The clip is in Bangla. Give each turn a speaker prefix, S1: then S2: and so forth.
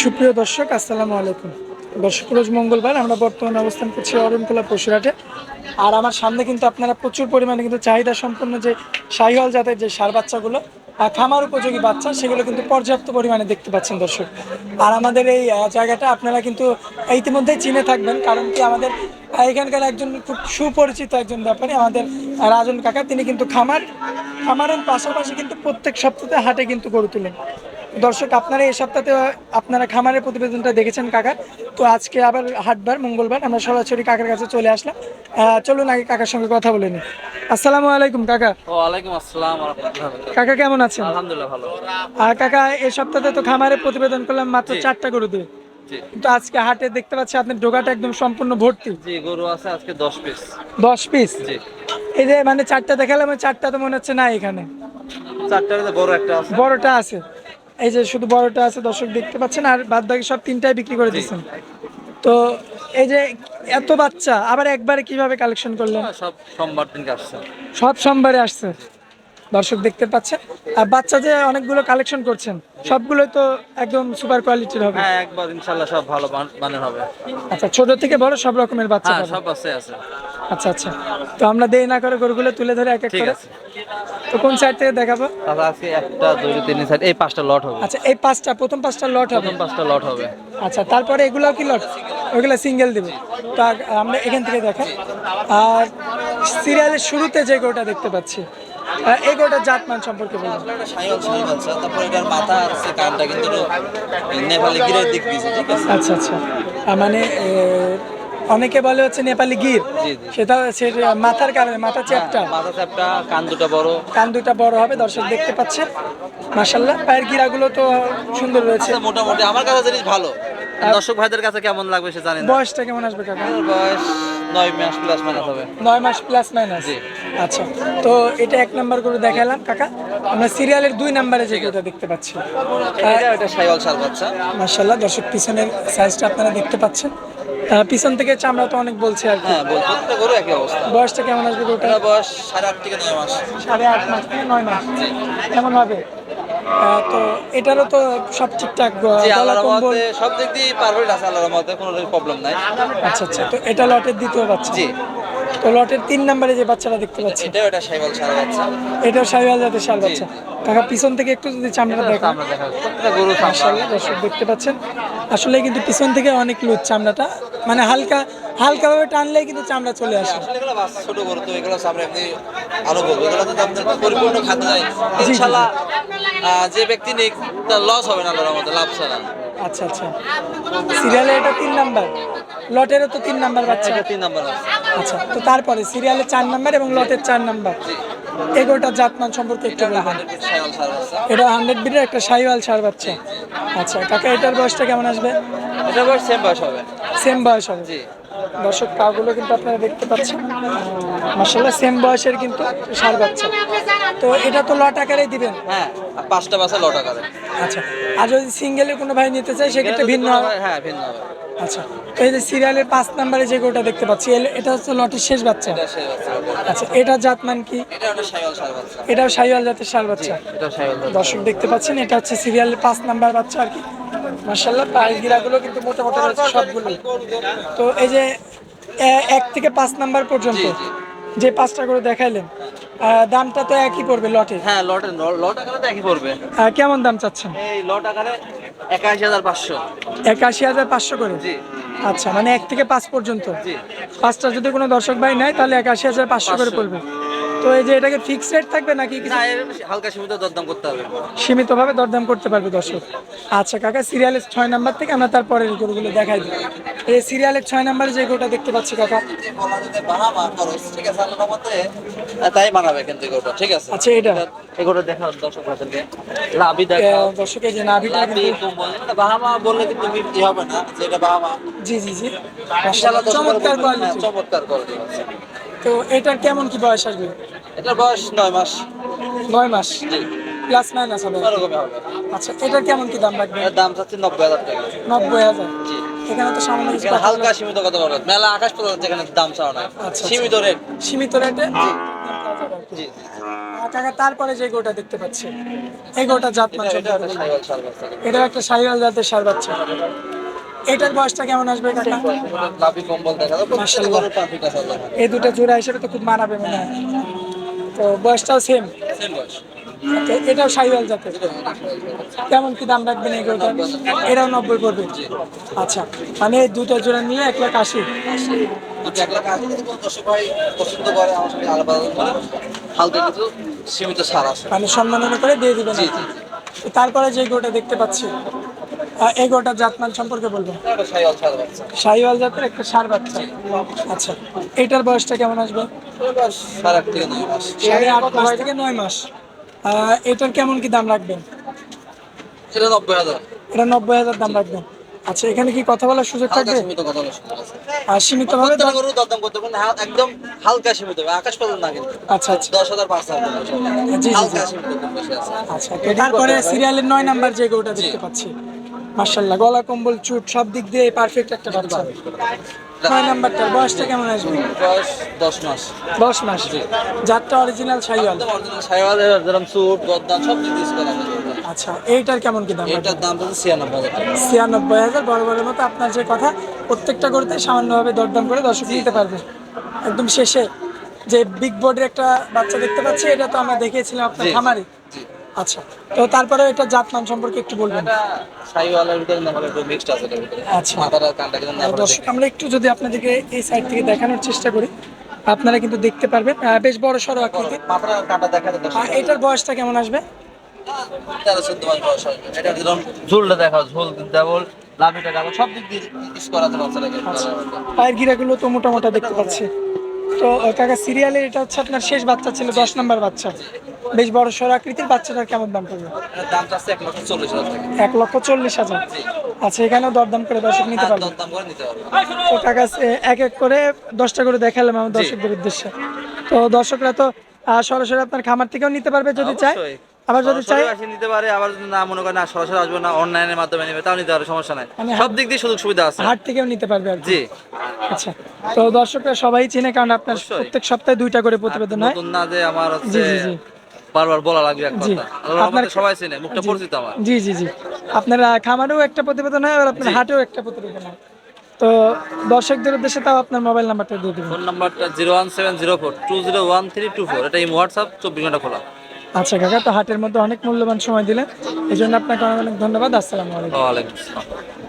S1: সুপ্রিয় দর্শক, আসসালামু আলাইকুম। দর্শক রোজ মঙ্গলবার, আমরা বর্তমানে অবস্থান করছি অরণকোলা পশুরাটে আর আমার সামনে কিন্তু আপনারা প্রচুর পরিমাণে কিন্তু চাহিদা সম্পন্ন যে শাহিওয়াল জাতের যে সার বাচ্চাগুলো খামার উপযোগী বাচ্চা, সেগুলো কিন্তু পর্যাপ্ত পরিমাণে দেখতে পাচ্ছেন দর্শক। আর আমাদের এই জায়গাটা আপনারা কিন্তু ইতিমধ্যেই চিনে থাকবেন, কারণ কি আমাদের এখানকার একজন খুব সুপরিচিত একজন ব্যাপারে, আমাদের রাজন কাকা, তিনি কিন্তু খামার, খামারের পাশাপাশি কিন্তু প্রত্যেক সপ্তাহে হাটে কিন্তু গড়ে তুলেন। দর্শক আপনারা এই সপ্তাহে আপনারা খামারের প্রতিবেদনটা দেখেছেন কাকার। তো আজকে আবার হাটবার মঙ্গলবার আমরা সরাসরি কাকার কাছে চলে আসলাম। চলুন আগে কাকার সঙ্গে কথা বলে নিই। আসসালামু আলাইকুম কাকা।
S2: ওয়ালাইকুম আসসালাম ওয়া রাহমাতুল্লাহি
S1: কাকা কেমন আছেন?
S2: আলহামদুলিল্লাহ ভালো।
S1: আর কাকা এই সপ্তাহে তো খামারের প্রতিবেদন করলাম মাত্র চারটা গরু দিয়ে। কিন্তু আজকে হাটে দেখতে পাচ্ছি আপনার ডোগাটা একদম সম্পূর্ণ ভর্তি।
S2: জি গরু আছে আজকে দশ পিস
S1: দশ পিস
S2: জি।
S1: এই যে মানে চারটা দেখালাম চারটা তো মনে হচ্ছে না এখানে।
S2: চারটার বড় একটা আছে।
S1: বড়টা আছে। এই যে শুধু বড়টা আছে দর্শক দেখতে পাচ্ছেন আর বাদ বাকি সব তিনটাই বিক্রি করে দিচ্ছেন তো এই যে এত বাচ্চা আবার একবারে কীভাবে কালেকশন করলেন?
S2: সব সোমবার দিনকে আসছে।
S1: সব সোমবারে আসছে? দর্শক দেখতে পাচ্ছেন। আর বাচ্চা যে অনেকগুলো কালেকশন করছেন সবগুলোই তো একদম সুপার কোয়ালিটির হবে।
S2: হ্যাঁ একবার ইনশাল্লাহ সব ভালো মান- মানের হবে।
S1: আচ্ছা ছোট থেকে বড় সব রকমের বাচ্চা
S2: হ্যাঁ সব আছে আছে।
S1: আচ্ছা আচ্ছা। তো আমরা দেরি না করে গরুগুলো তুলে ধরে এক এক করে। তো কোন সাইড থেকে দেখাবো?
S2: তাহলে আজকে একটা দুই তিন সাইড এই পাঁচটা লট হবে।
S1: আচ্ছা এই পাঁচটা প্রথম পাঁচটা লট হবে।
S2: প্রথম পাঁচটা লট হবে।
S1: আচ্ছা তারপরে এগুলো কি লট ওইগুলো সিঙ্গেল দেবে। তো আমরা এখান থেকে দেখাই। আর সিরিয়ালের শুরুতে যে গোটা দেখতে পাচ্ছি গোটার জাতমান সম্পর্কে বলুন।
S2: তারপর এটার মাথা আছে কানটা কিন্তু নেপালি গিরের দিক দিয়েছে ঠিক আছে?
S1: আচ্ছা আচ্ছা। মানে অনেকে বলে হচ্ছে নেপালি গির। সেটা সে মাথার কারণে মাথা চ্যাপটা।
S2: মাথা চ্যাপটা কান দুটো বড়।
S1: কান দুটা বড় হবে দর্শক দেখতে পাচ্ছে মাসাল্লাহ পায়ের গিরাগুলো তো সুন্দর রয়েছে।
S2: আচ্ছা মোটামুটি। আমার কাছে জিনিস ভালো। দর্শক ভাইদের কাছে কেমন লাগবে সে জানেন
S1: বয়সটা কেমন আসবে কাকা?
S2: বয়স নয় মাস প্লাস মাইনাস হবে।
S1: নয় মাস প্লাস মাইনাস
S2: জি।
S1: আচ্ছা তো এটা এক নাম্বার করে দেখালাম কাকা। আমরা সিরিয়ালের দুই নাম্বারে যে গরুটা দেখতে পাচ্ছি।
S2: এটা বাচ্চা।
S1: মার্শাল্লাহ দর্শক পিছনের সাইজটা আপনারা দেখতে পাচ্ছেন। পিছন থেকে চামড়া তো অনেক বলছে আর কি।
S2: হ্যাঁ বল প্রত্যেকটা গরু একই অবস্থা।
S1: বয়সটা কেমন আসবে গরুটা
S2: বয়স সাড়ে আট থেকে নয় মাস।
S1: সাড়ে আট মাস থেকে নয় মাস। কেমন হবে? তো এটারও তো সব ঠিকঠাক
S2: সব দিক দিয়ে পারফেক্ট আছে আল্লাহর মধ্যে কোনো প্রবলেম নাই।
S1: আচ্ছা আচ্ছা তো এটা লটের দ্বিতীয় বাচ্চা।
S2: জি।
S1: তো লটের তিন নাম্বারে যে বাচ্চাটা দেখতে পাচ্ছি।
S2: এটাও এটা সাইওয়াল সার বাচ্চা।
S1: এটাও সাইওয়াল জাতের শাল বাচ্চা। কাকা পিছন থেকে একটু যদি চামড়াটা দেখো
S2: আমরা দেখা প্রত্যেকটা গরু
S1: মাশাআল্লাহ দর্শক দেখতে পাচ্ছেন। আসলে কিন্তু পিছন থেকে অনেক লুজ চামড়াটা। মানে হালকা হালকাভাবে টানলেই কিন্তু চামড়া চলে আসে।
S2: আসলে এগুলো বাস ছোট গরু তো এগুলো আমরা এমনি আরও বলব এগুলো তো আপনার পরিপূর্ণ খাদ্য যায় ইনশাল্লাহ আহ, যে ব্যক্তি নেই লস হবে না আল্লাহর মধ্যে লাভ ছাড়া।
S1: আচ্ছা আচ্ছা। সিরিয়ালে এটা তিন নাম্বার। লটেরও তো তিন নাম্বার বাচ্চা।
S2: এটা তিন নাম্বার
S1: আচ্ছা তো তারপরে সিরিয়ালে চার নাম্বার এবং লটের চার নাম্বার। এগোটা জাতমান সম্পর্কে একটু বলবেন। এটা হান্ড্রেড বিটের একটা সাইওয়াল সার বাচ্চা। আচ্ছা কাকা এটার বয়সটা কেমন আসবে?
S2: এটা বয়স সেম বয়স হবে।
S1: সেম বয়স হবে।
S2: জি।
S1: দর্শক পাগুলো কিন্তু আপনারা দেখতে পাচ্ছেন। মাসাল্লাহ সেম বয়সের কিন্তু সার বাচ্চা। তো এটা তো লট আকারেই দিবেন?
S2: হ্যাঁ পাঁচটা বাসা লট আকারে।
S1: আচ্ছা আর যদি সিঙ্গেলের কোনো ভাই নিতে চায় সেক্ষেত্রে ভিন্ন
S2: হ্যাঁ ভিন্ন হবে।
S1: আচ্ছা তো এই যে সিরিয়ালের পাঁচ নাম্বারে যে গোটা দেখতে পাচ্ছি এটা হচ্ছে লটের শেষ বাচ্চা। আচ্ছা এটা জাতমান কি? এটাও সাইওয়াল জাতের সার বাচ্চা। দর্শক দেখতে পাচ্ছেন এটা হচ্ছে সিরিয়ালের পাঁচ নাম্বার বাচ্চা আর কি। মার্শাল্লাহ পায়ের গিরাগুলো কিন্তু মোটা মোটা রয়েছে সবগুলো তো এই যে এক থেকে পাঁচ নাম্বার পর্যন্ত। যে পাঁচটা করে দেখাইলেন দামটা তো একই পড়বে লটে
S2: হ্যাঁ লট লট আকারে একই পড়বে।
S1: কেমন দাম চাচ্ছেন?
S2: এই লট আকারে একাশি হাজার পাঁচশো।
S1: একাশি হাজার পাঁচশো করে? আচ্ছা মানে এক থেকে পাঁচ পর্যন্ত? পাঁচটা যদি কোনো দর্শক ভাই নেয় তাহলে একাশি হাজার পাঁচশো করে
S2: 500
S1: পড়বে। তো এই যে এটাকে ফিক্স রেট থাকবে নাকি কিছু
S2: হালকা সীমিত দরদাম করতে হবে।
S1: সীমিতভাবে দরদাম করতে পারবে দর্শক। আচ্ছা কাকা সিরিয়ালের ছয় নাম্বার থেকে আমরা তারপরের গরুগুলো দেখাই দিই এই সিরিয়ালের ছয় নাম্বারে যে গরুটা দেখতে পাচ্ছি কাকা।
S2: ঠিক আছে তাই বানাবে কিন্তু এগুলো ঠিক আছে?
S1: আচ্ছা এটা।
S2: এগুলো দেখা দর্শক লাভি
S1: আহ,
S2: দেখা
S1: দর্শক এই যে নাভিটা কিন্তু
S2: বাহামা বললে কিন্তু বৃদ্ধি হবে না যে এটা বাহামা।
S1: জি জি জি। চমৎকার
S2: হ্যাঁ,
S1: কোয়ালিটি
S2: চমৎকার কোয়ালিটি আছে।
S1: তো এটার কেমন কি বয়স আসবে?
S2: এটার বয়স নয় মাস।
S1: নয় মাস?
S2: জি।
S1: প্লাস মাইনাস হবে। আচ্ছা এটার কেমন কি দাম রাখবে
S2: এর দাম চাচ্ছি নব্বই হাজার টাকা।
S1: নব্বই হাজার? এখানে তো সামান্য কিছু
S2: হালকা সীমিত কথা বলো মেলা আকাশ পর্যন্ত যেখানে দাম চাও না
S1: আচ্ছা।
S2: সীমিত রেট
S1: সীমিত রেটে
S2: জি।
S1: কাকা তারপরে যে গোটা দেখতে পাচ্ছি। এই গোটা জাত
S2: এটা একটা
S1: এটা সাইওয়াল জাতের সার বাচ্চা। এটার বয়সটা কেমন আসবে কাকা?
S2: লাভি কম্বল দেখা
S1: মাশাআল্লাহ।
S2: আল্লাহ
S1: এই দুটো জোড়া হিসেবে তো খুব মানাবে মনে হয়। তো বয়সটাও সেম
S2: সেম বয়স।
S1: এটাও সাইওয়াল জাতের। কেমন কি দাম রাখবেন এই গোটা এটাও নব্বই পড়বে? আচ্ছা মানে দুটো জোড়া নিয়ে এক লাখ আশি। মানে সম্মান করে দিয়ে দিবেন তারপরে যে গোটা দেখতে পাচ্ছি এই গোটার জাতমান সম্পর্কে বলব? শাহিওয়াল জাতের একটা সার বাচ্চা। আচ্ছা এটার বয়সটা কেমন আসবে?
S2: সাড়ে আট নয় মাস।
S1: থেকে নয় মাস। এটার কেমন কি দাম রাখবেন?
S2: এটা নব্বই হাজার।
S1: এটা নব্বই হাজার দাম রাখবেন। আচ্ছা এখানে কি কথা বলার সুযোগ থাকবে? আর সীমিত ভাবে
S2: দরদাম করতে পারবেন একদম হালকা সীমিত হবে আকাশ পর্যন্ত না কিন্তু।
S1: আচ্ছা আচ্ছা।
S2: দশ হাজার পাঁচ হাজার
S1: জি, জি, আচ্ছা তারপরে সিরিয়ালের নয় নাম্বার যে গরুটা দেখতে পাচ্ছি। মার্শাল্লাহ গলা কম্বল চুট সব দিক দিয়ে পারফেক্ট একটা বাচ্চা। নয় নাম্বারটার বয়সটা কেমন আসবে?
S2: বয়স দশ মাস।
S1: দশ মাস জাতটা অরিজিনাল
S2: একদম অরিজিনাল সাইওয়াল যেরকম স্যুট গদ্দান সব করা
S1: আচ্ছা এইটার কেমন কি দাম
S2: এটার দাম পড়ছে ছিয়ানব্বই হাজার
S1: ছিয়ানব্বই হাজার বড় বড়ের মতো আপনার যে কথা প্রত্যেকটা গরুতে সামান্যভাবে দরদাম করে দর্শক নিতে পারবে। একদম শেষে যে বিগ বোর্ডের একটা বাচ্চা দেখতে পাচ্ছি এটা তো আমরা দেখিয়েছিলাম আপনার খামারে। আচ্ছা তো তারপরে এটা জাতমান সম্পর্কে একটু বলবেন।
S2: এটা ভিতরে না একটু মিক্সড আছে এটার ভিতরে।
S1: আচ্ছা।
S2: মাথাটা কানটা কিন্তু না
S1: দর্শক আমরা একটু যদি আপনাদেরকে এই সাইড থেকে দেখানোর চেষ্টা করি আপনারা কিন্তু দেখতে পারবেন। আহ, বেশ বড় সড়ো আকৃতি।
S2: মাথাটা কানটা দেখা যাচ্ছে।
S1: এটার বয়সটা কেমন আসবে?
S2: তেরো চোদ্দ মাস বয়স এটা যেরকম ঝোলটা দেখাও ঝোল ডাবল লাভিটা ডাবল সব দিক দিয়ে ইউজ করা আছে বাচ্চাটাকে
S1: পায়ের গিরাগুলো তো মোটা মোটা দেখতে পাচ্ছি। তো কাকা সিরিয়ালে এটা হচ্ছে আপনার শেষ বাচ্চা ছিল দশ নম্বর বাচ্চা। বেশ বড় সড় আকৃতির বাচ্চাটার কেমন দাম পড়বে?
S2: এক লক্ষ চল্লিশ হাজার
S1: আচ্ছা এখানেও দরদাম করে দর্শক নিতে
S2: হ্যাঁ,
S1: পারবে। তো কাকা এক এক করে দশটা করে দেখালাম আমার দর্শকদের উদ্দেশ্যে। তো দর্শকরা তো সরাসরি আপনার খামার থেকেও নিতে পারবে যদি চায়।
S2: অবশ্যই।
S1: আবার যদি
S2: আসে নিতে পারে আবার যদি না মনে করে না সরাসরি আসবে না অনলাইনের মাধ্যমে নেবে তাও নিতে পারে সমস্যা নাই।
S1: মানে
S2: সব দিক দিয়ে সুযোগ সুবিধা আছে।
S1: হাট থেকেও নিতে পারবে আর
S2: জি।
S1: আচ্ছা। তো দর্শকরা সবাই চিনে কারণ আপনার প্রত্যেক সপ্তাহে দুইটা করে প্রতিবেদন হয়?
S2: নতুন না যে আমার হচ্ছে। বারবার বলা লাগবে এক কথা।
S1: আপনার-
S2: সবাই চেনে মুখটা পরিচিত আমার।
S1: জি জি জি। আপনার খামারেও একটা প্রতিবেদন হয়? আর আপনার হাটেও একটা প্রতিবেদন হয়? তো দর্শকদের উদ্দেশ্যে তাও আপনার মোবাইল নাম্বারটা দিয়ে দেবেন।
S2: ফোন নাম্বারটা zero one seven zero four two zero one three two four. এটা এই হোয়াটসঅ্যাপ চব্বিশ ঘণ্টা খোলা।
S1: আচ্ছা কাকা, তো হাটের মধ্যে অনেক মূল্যবান সময় দিলেন। এই জন্য আপনাকে অনেক ধন্যবাদ। আসসালামু আলাইকুম।
S2: ওয়ালাইকুম আসসালাম।